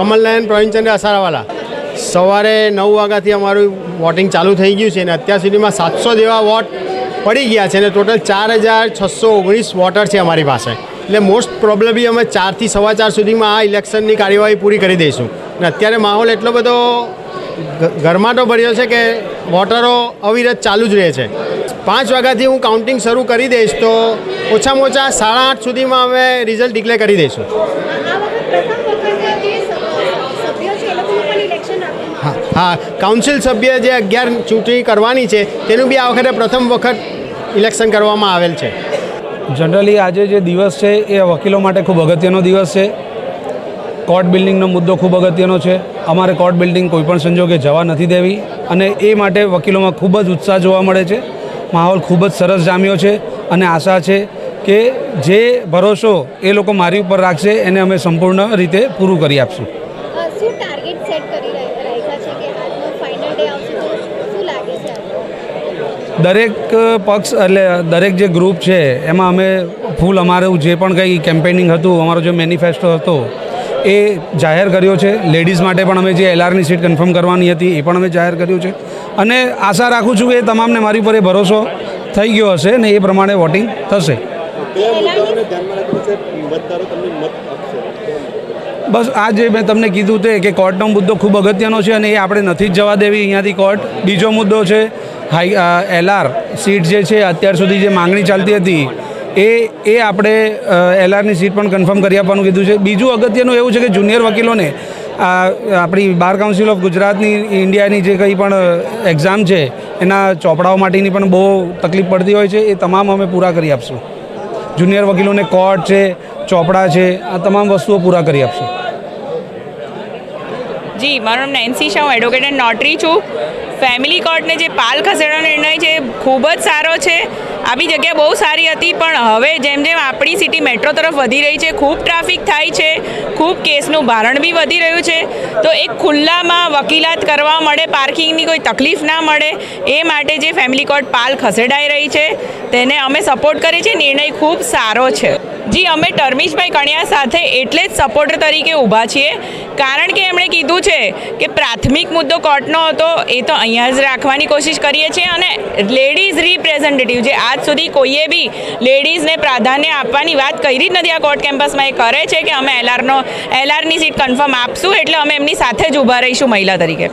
કમલનયન પ્રવીણચંદ્ર અસારાવાલા સવારે નવ વાગ્યાથી અમારું વોટિંગ ચાલુ થઈ ગયું છે અને અત્યાર સુધીમાં સાતસો જેવા વોટ પડી ગયા છે અને ટોટલ ચાર હજાર છસો ઓગણીસ વોટર છે અમારી પાસે. એટલે મોસ્ટ પ્રોબ્લેમલી અમે ચારથી સવા ચાર સુધીમાં આ ઇલેક્શનની કાર્યવાહી પૂરી કરી દઈશું. અને અત્યારે માહોલ એટલો બધો ગરમાટો ભર્યો છે કે વોટરો અવિરત ચાલુ જ રહે છે. પાંચ વાગ્યાથી હું કાઉન્ટિંગ શરૂ કરી દઈશ તો ઓછામાં ઓછા સાડા આઠ સુધીમાં અમે રિઝલ્ટ ડિક્લેર કરી દઈશું આ વખત પ્રથમ વખત જે સ- સભ્યો છે એ લોકોનું પણ ઇલેક્શન આપ્યું હા કાઉન્સિલ સભ્ય જે અગિયાર ચૂંટણી કરવાની છે તેનું બી આ વખતે પ્રથમ વખત ઇલેક્શન કરવામાં આવેલ છે. જનરલી આજે જે દિવસ છે એ વકીલો માટે ખૂબ અગત્યનો દિવસ છે. કોર્ટ બિલ્ડિંગનો મુદ્દો ખૂબ અગત્યનો છે. અમારે કોર્ટ બિલ્ડિંગ કોઈપણ સંજોગે જવા નથી દેવી અને એ માટે વકીલોમાં ખૂબ જ ઉત્સાહ જોવા મળે છે. માહોલ ખૂબ જ સરસ જામ્યો છે અને આશા છે કે જે ભરોસો એ લોકો મારી ઉપર રાખશે એને અમે સંપૂર્ણ રીતે પૂરું કરી આપશું. શું ટાર્ગેટ સેટ કરી રહ્યા રાખ્યા છે કે આજનો ફાઇનલ ડે આવશે તો શું લાગે છે આજે? દરેક પક્ષ એટલે દરેક જે ગ્રુપ છે એમાં અમે ફૂલ અમારું જે પણ કંઈ કેમ્પેનિંગ હતું અમારો જે મેનિફેસ્ટો હતો એ જાહેર કર્યો છે. લેડીઝ માટે પણ અમે જે એલઆરની સીટ કન્ફર્મ કરવાની હતી એ પણ અમે જાહેર કર્યું છે. અને આશા રાખું છું કે એ તમામને મારી પર એ ભરોસો થઈ ગયો હશે ને એ પ્રમાણે વોટિંગ થશે. બસ આ જે મેં તમને કીધું તે કે કોર્ટનો મુદ્દો ખૂબ અગત્યનો છે અને એ આપણે નથી જ જવા દેવી અહીંયાથી કોર્ટ બીજો મુદ્દો છે, હાઈ એલઆર સીટ જે છે અત્યાર સુધી જે માંગણી ચાલતી હતી, એ એ આપણે એલઆરની સીટ પણ કન્ફર્મ કરી આપવાનું કીધું છે. બીજું અગત્યનું એવું છે કે જુનિયર વકીલોને આ આપણી બાર કાઉન્સિલ ઓફ ગુજરાતની, ઇન્ડિયાની જે કંઈ પણ એક્ઝામ છે, એના ચોપડાઓ માટેની પણ બહુ તકલીફ પડતી હોય છે, એ તમામ અમે પૂરા કરી આપશું. જુનિયર વકીલોને કોર્ટ છે, ચોપડા છે, આ તમામ વસ્તુઓ પૂરા કરી આપશું. જી, મારું નામ નેન્સી શાહ હું એડવોકેટ એન્ડ નોટરી છું. ફેમિલી કોર્ટને જે પાલ ખસેડવાનો નિર્ણય છે, ખૂબ જ સારો છે. આવી જગ્યા બહુ સારી હતી, પણ હવે જેમ જેમ આપણી સિટી મેટ્રો તરફ વધી રહી છે, ખૂબ ટ્રાફિક થાય છે, ખૂબ કેસનું ભારણ બી વધી રહ્યું છે. તો એક ખુલ્લામાં વકીલાત કરવા મળે પાર્કિંગની કોઈ તકલીફ ના મળે, એ માટે જે ફેમિલી કોર્ટ પાલ ખસેડાઈ રહી છે, તેને અમે સપોર્ટ કરીએ છીએ, નિર્ણય ખૂબ સારો છે. જી, અમે ટર્મિશભાઈ કણિયા સાથે એટલે જ સપોર્ટર તરીકે ઊભા છીએ. કારણ કે એમણે કીધું છે કે પ્રાથમિક મુદ્દો કોર્ટનો હતો, એ તો અહીંયા જ રાખવાની કોશિશ કરીએ છીએ અને લેડીઝ રિપ્રેઝેન્ટેટિવ જે આજ સુધી કોઈએ બી લેડીઝને પ્રાધાન્ય આપવાની વાત કરી જ નથી આ કોર્ટ કેમ્પસમાં, એ કરે છે કે અમે એલઆરનો એલઆરની સીટ કન્ફર્મ આપશું એટલે અમે એમની સાથે જ ઊભા રહીશું મહિલા તરીકે.